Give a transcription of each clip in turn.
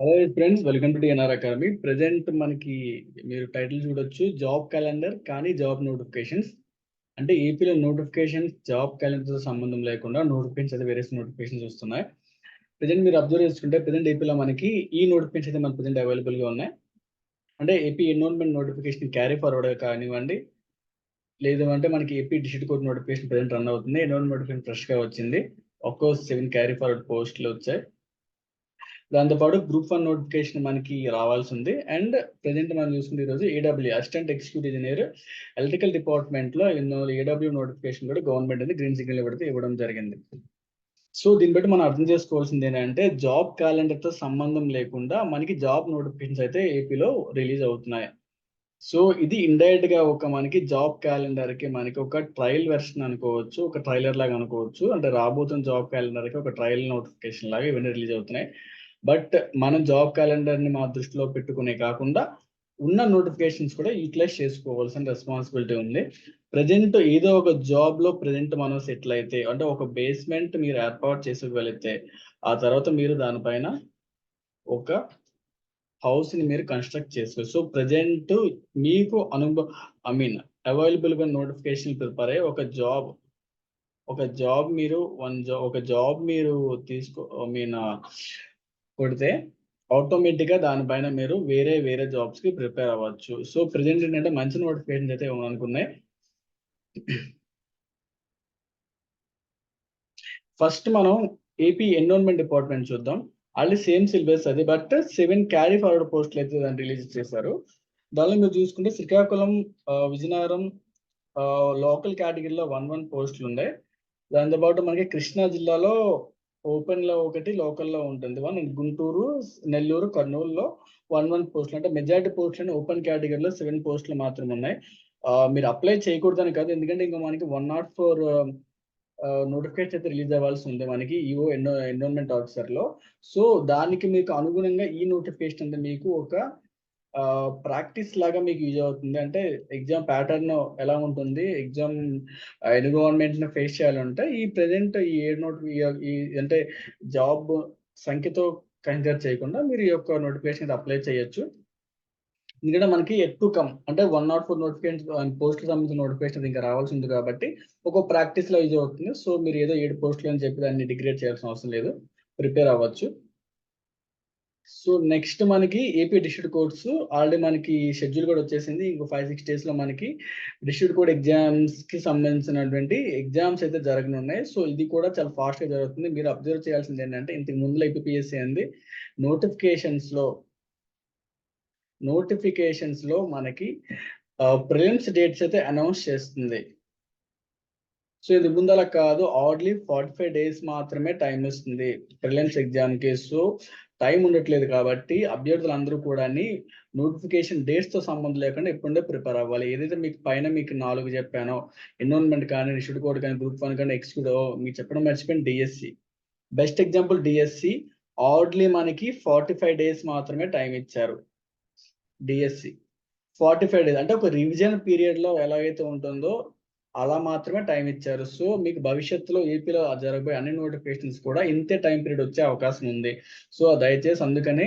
Hello friends welcome to DNR academy present మనకి మీరు title చూడొచ్చు. జాబ్ క్యాలెండర్ కానీ జాబ్ నోటిఫికేషన్స్ అంటే ఏపీలో నోటిఫికేషన్స్ జాబ్ క్యాలెండర్తో సంబంధం లేకుండా నోటిఫికేషన్స్ అయితే వేరే నోటిఫికేషన్స్ వస్తున్నాయి. ప్రజెంట్ మీరు అబ్జర్వ్ చేసుకుంటే ప్రజెంట్ ఏపీలో మనకి ఈ నోటిఫికేషన్ అయితే మన ప్రజెంట్ అవైలబుల్గా ఉన్నాయి. అంటే AP enrolment notification carry forward కానివ్వండి. లేదు అంటే మనకి AP district court notification present run అవుతుంది. ఎన్రోల్మెంట్ నోటిఫికేషన్ ఫ్రెష్గా వచ్చింది. ఒక్కో సెవెన్ క్యారీ ఫార్వర్డ్ పోస్టులు వచ్చాయి. దాంతోపాటు గ్రూప్ వన్ నోటిఫికేషన్ మనకి రావాల్సి ఉంది అండ్ ప్రజెంట్ మనం చూసుకుంటే ఈరోజు AW assistant executive engineer electrical డిపార్ట్మెంట్లో ఎన్నో ఏడబ్ల్యూ నోటిఫికేషన్ కూడా గవర్నమెంట్ అనేది గ్రీన్ సిగ్నల్ పెడితే ఇవ్వడం జరిగింది. సో దీన్ని బట్టి మనం అర్థం చేసుకోవాల్సింది ఏంటంటే జాబ్ క్యాలెండర్తో సంబంధం లేకుండా మనకి జాబ్ నోటిఫికేషన్స్ అయితే ఏపీలో రిలీజ్ అవుతున్నాయి. సో ఇది ఇండైరెక్ట్గా ఒక మనకి జాబ్ క్యాలెండర్కి మనకి ఒక ట్రయల్ వెర్షన్ అనుకోవచ్చు ఒక ట్రైలర్ లాగా అనుకోవచ్చు. అంటే రాబోతున్న జాబ్ క్యాలెండర్కి ఒక ట్రయల్ నోటిఫికేషన్ లాగా ఇవన్నీ రిలీజ్ అవుతున్నాయి. బట్ మనం జాబ్ క్యాలెండర్ని మా దృష్టిలో పెట్టుకునే కాకుండా ఉన్న నోటిఫికేషన్స్ కూడా యూటిలైజ్ చేసుకోవాల్సిన రెస్పాన్సిబిలిటీ ఉంది. ప్రజెంట్ ఏదో ఒక జాబ్లో ప్రజెంట్ మనం సెటిల్ అయితే అంటే ఒక బేస్మెంట్ మీరు ఏర్పాటు చేసుకోగలిగితే ఆ తర్వాత మీరు దానిపైన ఒక హౌస్ని మీరు కన్స్ట్రక్ట్ చేసుకోవచ్చు సో ప్రజెంట్ మీకు అనుభవ ఐ మీన్ అవైలబుల్గా నోటిఫికేషన్ ప్రిపేర్ అయ్యి ఒక జాబ్ ఒక జాబ్ మీరు వన్ జాబ్ ఒక జాబ్ మీరు తీసుకో ఐ మీన్ కొడితే ఆటోమేటిక్గా దానిపైన మీరు వేరే వేరే జాబ్స్కి ప్రిపేర్ అవ్వచ్చు. సో ప్రజెంట్ ఏంటంటే మంచి నోటిఫికేషన్ అయితే అనుకున్నాయి ఫస్ట్ మనం ఏపీ ఎన్విరాన్మెంట్ డిపార్ట్మెంట్ చూద్దాం. ఆల్రెడీ సేమ్ సిలబస్ అది బట్ సెవెన్ క్యారీ ఫార్వర్డ్ పోస్టులు అయితే దాన్ని రిలీజ్ చేశారు. దానిలో మీరు చూసుకుంటే శ్రీకాకుళం విజయనగరం లోకల్ కేటగిరీలో వన్ వన్ పోస్టులు ఉన్నాయి దాంతోపాటు మనకి కృష్ణా జిల్లాలో ఓపెన్లో ఒకటి లోకల్లో ఉంటుంది. వన్ గుంటూరు నెల్లూరు కర్నూలులో వన్ వన్ పోస్టులు. అంటే మెజారిటీ పోస్టులు ఓపెన్ కేటగిరీలో సెవెన్ పోస్టులు మాత్రమే ఉన్నాయి. మీరు అప్లై చేయకూడదని కాదు. ఎందుకంటే ఇంకా మనకి వన్ నాట్ ఫోర్ నోటిఫికేషన్ అయితే రిలీజ్ అవ్వాల్సి ఉంది మనకి ఈఓ ఎన్నో ఎన్విరాన్మెంట్ ఆఫీసర్లో సో దానికి మీకు అనుగుణంగా ఈ నోటిఫికేషన్ అంటే మీకు ఒక ప్రాక్టీస్ లాగా మీకు యూజ్ అవుతుంది. అంటే ఎగ్జామ్ ప్యాటర్న్ ఎలా ఉంటుంది ఎగ్జామ్ ఎన్విరాన్మెంట్ని ఫేస్ చేయాలంటే ఈ ప్రెసెంట్ ఈ ఏడు నోట్ ఈ అంటే జాబ్ సంఖ్యతో కన్సిడర్ చేయకుండా మీరు ఈ యొక్క నోటిఫికేషన్ అప్లై చేయొచ్చు. ఎందుకంటే మనకి ఎక్కువ కమ్ అంటే one not four notification post సంబంధించిన నోటిఫికేషన్ ఇంకా రావాల్సి ఉంది కాబట్టి ఒక ప్రాక్టీస్లో యూజ్ అవుతుంది. సో మీరు ఏదో ఏడు పోస్టులు అని చెప్పి దాన్ని డిగ్రేడ్ చేయాల్సిన అవసరం లేదు. ప్రిపేర్ అవ్వచ్చు. సో నెక్స్ట్ మనకి ఏపీ డిస్ట్రిక్ట్ కోర్ట్స్ ఆల్రెడీ మనకి షెడ్యూల్ కూడా వచ్చేసింది. ఇంకో ఫైవ్ సిక్స్ డేస్లో మనకి డిస్ట్రిక్ట్ కోర్ట్ ఎగ్జామ్స్కి సంబంధించినటువంటి ఎగ్జామ్స్ అయితే జరగనున్నాయి. సో ఇది కూడా చాలా ఫాస్ట్గా జరుగుతుంది. మీరు అబ్జర్వ్ చేయాల్సింది ఏంటంటే ఇంతకు ముందులో ఏపీఎస్సీ అంది నోటిఫికేషన్స్లో నోటిఫికేషన్స్లో మనకి ప్రిలిమ్స్ డేట్స్ అయితే అనౌన్స్ చేస్తుంది. సో ఇది ముందల కాదు ఆర్డ్లీ ఫార్టీ ఫైవ్ డేస్ మాత్రమే టైం ఇస్తుంది. Prelims exam case so time ఉండట్లేదు కాబట్టి అభ్యర్థులు అందరూ కూడా నోటిఫికేషన్ డేట్స్తో సంబంధం లేకుండా ఇప్పుడే ప్రిపేర్ అవ్వాలి. ఏదైతే మీకు పైన మీకు నాలుగు చెప్పానో ఎన్రోల్మెంట్ కానీ ఇన్స్టిట్యూట్ కోడ్ కానీ గ్రూప్ వన్ కానీ ఎక్స్క్యూడ్ మీకు చెప్పడం మర్చిపోయిన DSC best example DSC hardly మనకి ఫార్టీ ఫైవ్ డేస్ మాత్రమే టైం ఇచ్చారు డిఎస్సి ఫార్టీ ఫైవ్ డేస్ అంటే ఒక రివిజన్ పీరియడ్లో ఎలాగైతే ఉంటుందో అలా మాత్రమే టైం ఇచ్చారు. సో మీకు భవిష్యత్తులో ఏపీలో జరగబోయే అన్ని నోటిఫికేషన్స్ కూడా ఇంతే టైం పీరియడ్ వచ్చే అవకాశం ఉంది. సో దయచేసి అందుకని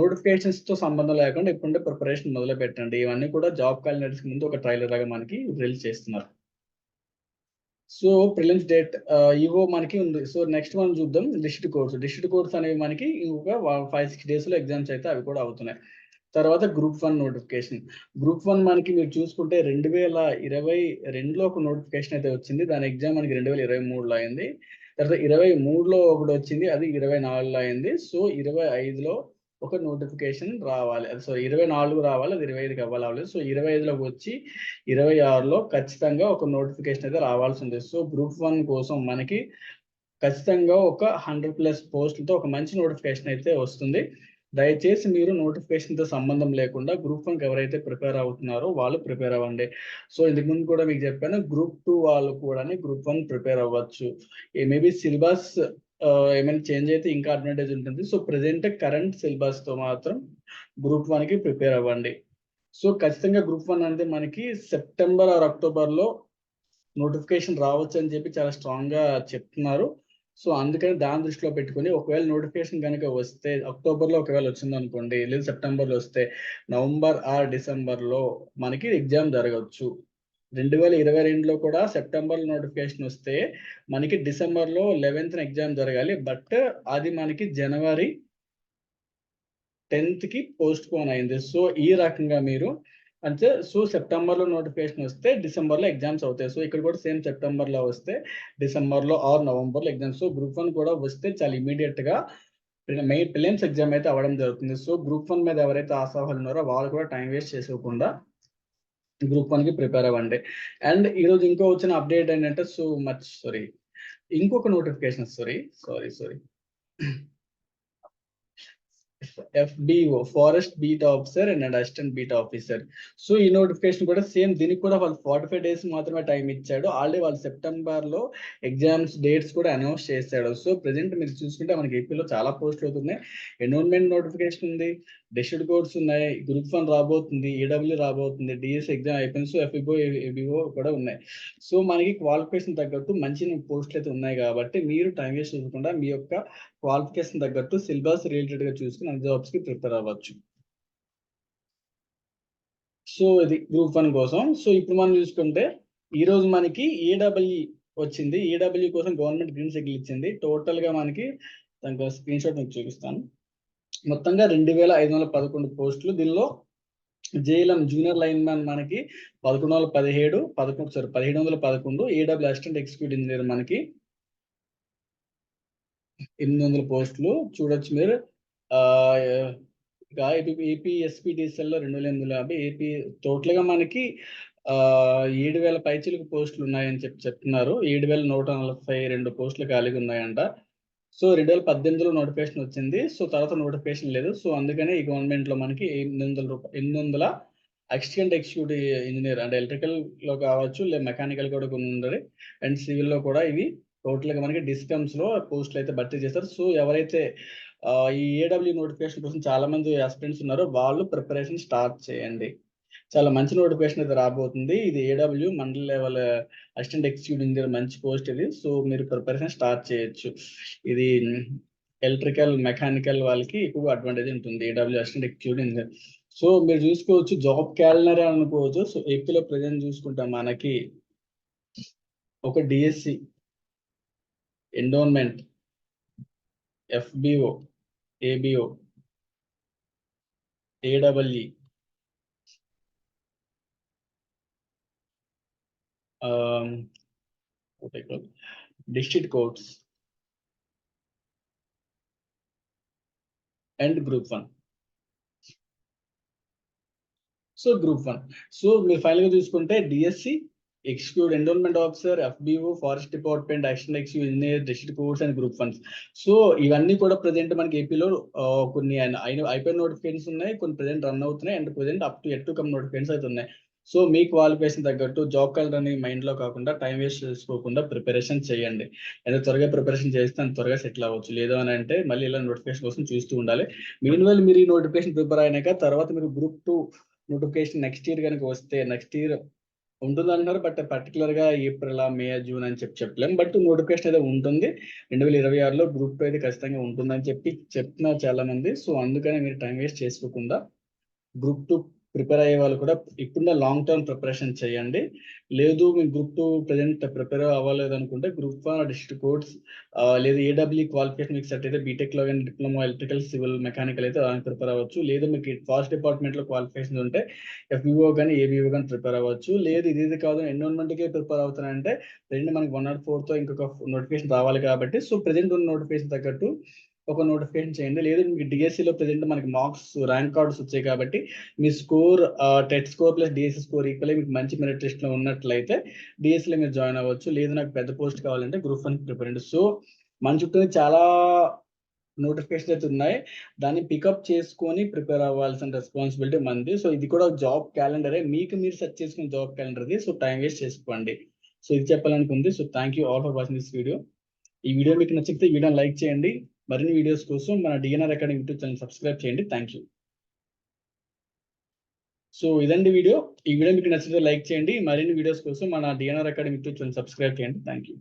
నోటిఫికేషన్స్తో సంబంధం లేకుండా ఇప్పుడే ప్రిపరేషన్ మొదలు పెట్టండి ఇవన్నీ కూడా జాబ్ క్యాలెండర్స్ ముందు ఒక ట్రైలర్ లాగా మనకి రిలీజ్ చేస్తున్నారు. సో ప్రిలిమ్స్ డేట్ ఇవో మనకి ఉంది. సో నెక్స్ట్ మనం చూద్దాం. డిస్ట్రిక్ట్ కోర్స్ డిస్ట్రిక్ట్ కోర్స్ అనేవి మనకి ఇంకొక ఫైవ్ సిక్స్ డేస్లో ఎగ్జామ్స్ అయితే అవి కూడా అవుతున్నాయి. తర్వాత group one notification. Group one మనకి మీరు చూసుకుంటే రెండు వేల ఇరవై రెండులో ఒక నోటిఫికేషన్ అయితే వచ్చింది. దాని ఎగ్జామ్ మనకి రెండు వేల ఇరవై మూడులో అయింది. తర్వాత ఇరవై మూడులో ఒకటి వచ్చింది. అది ఇరవై నాలుగులో అయింది. సో ఇరవై ఐదులో ఒక నోటిఫికేషన్ రావాలి. అది సో ఇరవై నాలుగు రావాలి. అది ఇరవై ఐదుకి అవ్వాలి సో ఇరవై ఐదులోకి వచ్చి ఇరవై ఆరులో ఖచ్చితంగా ఒక నోటిఫికేషన్ అయితే రావాల్సి ఉంది. సో గ్రూప్ వన్ కోసం మనకి ఖచ్చితంగా ఒక హండ్రెడ్ ప్లస్ పోస్టులతో ఒక మంచి నోటిఫికేషన్ అయితే వస్తుంది. దయచేసి మీరు నోటిఫికేషన్తో సంబంధం లేకుండా గ్రూప్ వన్ ఎవరైతే ప్రిపేర్ అవుతున్నారో వాళ్ళు ప్రిపేర్ అవ్వండి. సో ఇంతకు ముందు కూడా మీకు చెప్పాను గ్రూప్ టూ వాళ్ళు కూడా గ్రూప్ వన్ ప్రిపేర్ అవ్వచ్చు. మేబీ సిలబస్ ఏమైనా చేంజ్ అయితే ఇంకా అడ్వాంటేజ్ ఉంటుంది. సో ప్రజెంట్ కరెంట్ సిలబస్తో మాత్రం గ్రూప్ వన్కి ప్రిపేర్ అవ్వండి. సో ఖచ్చితంగా గ్రూప్ వన్ అంటే మనకి సెప్టెంబర్ ఆర్ అక్టోబర్లో నోటిఫికేషన్ రావచ్చు అని చెప్పి చాలా స్ట్రాంగ్గా చెప్తున్నారు. సో అందుకని దాని దృష్టిలో పెట్టుకుని ఒకవేళ నోటిఫికేషన్ కనుక వస్తే అక్టోబర్లో ఒకవేళ వచ్చింది అనుకోండి లేదు సెప్టెంబర్లో వస్తే నవంబర్ ఆర్ డిసెంబర్లో మనకి ఎగ్జామ్ జరగవచ్చు. రెండు వేల ఇరవై రెండులో కూడా సెప్టెంబర్ నోటిఫికేషన్ వస్తే మనకి డిసెంబర్లో లెవెన్త్ ఎగ్జామ్ జరగాలి. బట్ అది మనకి జనవరి టెన్త్కి పోస్ట్ పోన్ అయింది. సో ఈ రకంగా మీరు అంటే సో సెప్టెంబర్లో నోటిఫికేషన్ వస్తే డిసెంబర్లో ఎగ్జామ్స్ అవుతాయి. సో ఇక్కడ కూడా సేమ్ సెప్టెంబర్లో వస్తే డిసెంబర్లో ఆర్ నవంబర్లో ఎగ్జామ్స్. సో గ్రూప్ వన్ కూడా వస్తే చాలా ఇమీడియట్గా మెయిన్ ప్రిలిమ్స్ ఎగ్జామ్ అయితే అవ్వడం జరుగుతుంది. సో గ్రూప్ వన్ మీద ఎవరైతే ఆశావాలు ఉన్నారో వాళ్ళు కూడా టైం వేస్ట్ చేసుకోకుండా గ్రూప్ వన్కి ప్రిపేర్ అవ్వండి. అండ్ ఈరోజు ఇంకో వచ్చిన అప్డేట్ ఏంటంటే సో మచ్ సారీ ఇంకొక notification sorry sorry sorry. FBO forest beat officer and assistant beat officer so ఈ నోటిఫికేషన్ కూడా సేమ్ దీనికి కూడా వాళ్ళు ఫార్టీ ఫైవ్ డేస్ మాత్రమే టైం ఇచ్చాడు. ఆల్రెడీ వాళ్ళు సెప్టెంబర్లో ఎగ్జామ్స్ డేట్స్ కూడా అనౌన్స్ చేశాడు. సో ప్రెసెంట్ మీరు చూసుకుంటే మనకి ఏపీలో చాలా పోస్టులు అవుతున్నాయి. ఎన్రోల్మెంట్ నోటిఫికేషన్ ఉంది. డెస్టెడ్ కోర్స్ ఉన్నాయి గ్రూప్ వన్ రాబోతుంది ఈడబ్ల్యూ రాబోతుంది డిఎస్ ఎగ్జామ్ అయిపోయింది ఎఫ్ఈఓ ఏబిఓ కూడా ఉన్నాయి. సో మనకి క్వాలిఫికేషన్ తగ్గట్టు మంచి పోస్టులు అయితే ఉన్నాయి కాబట్టి మీరు టైం వేస్ట్ చూసుకుండా మీ యొక్క క్వాలిఫికేషన్ తగ్గట్టు సిలబస్ రిలేటెడ్గా చూసుకుని అన్ని జాబ్స్కి ప్రిపేర్ అవ్వచ్చు. సో ఇది గ్రూప్ వన్ కోసం. సో ఇప్పుడు మనం చూసుకుంటే ఈ రోజు మనకి ఏడబ్ల్యూ వచ్చింది. ఏడబ్ల్యూ కోసం గవర్నమెంట్ గ్రీన్ సిగ్నల్ ఇచ్చింది. టోటల్గా మనకి దానికి స్క్రీన్ షాట్ మీకు చూపిస్తాను. మొత్తంగా రెండు వేల ఐదు వందల పదకొండు పోస్టులు. దీనిలో జేఎల్ఎం జూనియర్ లైన్ మ్యాన్ మనకి పదకొండు వందల పదిహేడు పదకొండు సారీ పదిహేడు వందల పదకొండు ఏడబ్ల్యూ అసిస్టెంట్ ఎగ్జిక్యూటివ్ ఇంజనీర్ మనకి ఎనిమిది వందల పోస్టులు. చూడొచ్చు మీరు. ఆ ఇక ఏపీ ఏపీ లో రెండు వేల ఎనిమిది వందల యాభై ఏపీ టోటల్గా మనకి ఆ ఏడు వేల పైచిలకు పోస్టులు ఉన్నాయని చెప్పి చెప్తున్నారు. ఏడు వేల నూట నలభై రెండు పోస్టులు ఖాళీగా ఉన్నాయంట. సో రెండు వేల పద్దెనిమిదిలో నోటిఫికేషన్ వచ్చింది. సో తర్వాత నోటిఫికేషన్ లేదు. సో అందుకనే ఈ గవర్నమెంట్లో మనకి ఎనిమిది వందల రూపాయలు ఎనిమిది వందల అసిస్టెంట్ ఎగ్జిక్యూటివ్ ఇంజనీర్ అంటే ఎలక్ట్రికల్లో కావచ్చు లేదా మెకానికల్ కూడా కొన్ని ఉండాలి అండ్ సివిల్లో కూడా ఇవి టోటల్గా మనకి డిస్కమ్స్లో పోస్టులు అయితే భర్తీ చేస్తారు. సో ఎవరైతే ఈ ఏడబ్ల్యూ నోటిఫికేషన్ కోసం చాలా మంది ఉన్నారో వాళ్ళు ప్రిపరేషన్ స్టార్ట్ చేయండి. చాలా మంచి నోటిఫికేషన్ అయితే రాబోతుంది. ఇది AW mandal level assistant executive engineer మంచి పోస్ట్ ఇది. సో మీరు ప్రిపరేషన్ స్టార్ట్ చేయొచ్చు. ఇది ఎలక్ట్రికల్ మెకానికల్ వాళ్ళకి ఎక్కువ అడ్వాంటేజ్ ఉంటుంది AW assistant executive engineer. So మీరు చూసుకోవచ్చు జాబ్ క్యాలెండర్ అనుకోవచ్చు. సో ఏపీలో ప్రజెంట్ చూసుకుంటాం మనకి ఒక DSC endowment FBO ABO AW um, what I call district courts and group one. So group one so మీరు ఫైనల్గా చూసుకుంటే DSC executive endowment officer FBO forest department action executive engineer district courts and group ones so ఇవన్నీ కూడా present మనకి ఏపీలో కొన్ని అయిపోయిన notifications ఉన్నాయి కొన్ని ప్రజెంట్ రన్ అవుతున్నాయి and present up to at to come notifications అయితే ఉన్నాయి సో మీ క్వాలిఫికేషన్ తగ్గట్టు జాబ్ కలర్ అని మైండ్లో కాకుండా టైం వేస్ట్ చేసుకోకుండా ప్రిపరేషన్ చేయండి. ఎంత త్వరగా ప్రిపరేషన్ చేస్తే అంత త్వరగా సెటిల్ అవ్వచ్చు. లేదు అని అంటే మళ్ళీ ఇలా నోటిఫికేషన్ కోసం చూస్తూ ఉండాలి. మీన్ వైల్ మీరు ఈ నోటిఫికేషన్ ప్రిపేర్ అయినాక తర్వాత మీరు group two notification next year కనుక వస్తే నెక్స్ట్ ఇయర్ ఉంటుంది అంటున్నారు. బట్ పర్టికులర్గా ఏప్రిల్ మే జూన్ అని చెప్పి చెప్పలేం. బట్ నోటిఫికేషన్ అయితే ఉంటుంది. రెండు వేల ఇరవై ఆరులో గ్రూప్ టూ అయితే ఖచ్చితంగా ఉంటుందని చెప్పి చెప్తున్నారు చాలా మంది సో అందుకని మీరు టైం వేస్ట్ చేసుకోకుండా గ్రూప్ టూ ప్రిపేర్ అయ్యే వాళ్ళు కూడా ఇప్పుడున్న లాంగ్ టర్మ్ ప్రిపరేషన్ చేయండి. లేదు మీ గ్రూప్ టూ ప్రజెంట్ ప్రిపేర్ అవ్వలేదు అనుకుంటే గ్రూప్ వన్ డిస్ట్రిక్ట్ కోర్స్ లేదు ఏడబ్ల్యూ క్వాలిఫికేషన్ మీకు సెట్ అయితే బీటెక్లో కానీ డిప్లొమా ఎలక్ట్రికల్ సివిల్ మెకానికల్ అయితే ప్రిపేర్ అవ్వచ్చు. లేదు మీకు ఫాస్ట్ డిపార్ట్మెంట్లో క్వాలిఫికేషన్ ఉంటే ఎఫ్బీఓ కానీ ఏబీఓ కానీ ప్రిపేర్ అవ్వచ్చు. లేదు ఇది ఇది కాదు ఎన్విరాన్మెంట్ కే ప్రిపేర్ అవుతున్నాయంటే రెండు మనకి వన్ నాట్ ఫోర్తో ఇంకొక నోటిఫికేషన్ రావాలి కాబట్టి సో ప్రెజెంట్ ఉన్న నోటిఫికేషన్ తగ్గట్టు ఒక నోటిఫికేషన్ చేయండి. లేదు మీకు డిఎస్సిలో ప్రజెంట్ మనకి మార్క్స్ ర్యాంక్ కార్డ్స్ వచ్చాయి కాబట్టి మీ score TET score plus DSC score equal మీకు మంచి మెరిట్ లిస్ట్లో ఉన్నట్లయితే డిఎస్సిలో మీరు జాయిన్ అవ్వచ్చు. లేదు నాకు పెద్ద పోస్ట్ కావాలంటే గ్రూప్ వన్ ప్రిపేర్ సో మన చుట్టూ చాలా నోటిఫికేషన్ అయితే ఉన్నాయి. దాన్ని పికప్ చేసుకొని ప్రిపేర్ అవ్వాల్సిన రెస్పాన్సిబిలిటీ మంది సో ఇది కూడా జాబ్ క్యాలెండరే మీకు మీరు సెర్చ్ చేసుకున్న జాబ్ క్యాలెండర్ ఇది సో టైం వేస్ట్ చేసుకోండి. సో ఇది చెప్పాలనుకుంది. So thank you all for watching this video ఈ వీడియో మీకు నచ్చితే వీడియో లైక్ చేయండి. మరిన్ని వీడియోస్ కోసం మన DNR academy YouTube channel subscribe చేయండి. థ్యాంక్ యూ సో ఇదండి వీడియో. ఈ వీడియో మీకు నచ్చితే లైక్ చేయండి. మరిన్ని వీడియోస్ కోసం మన DNR academy YouTube channel subscribe చేయండి. Thank you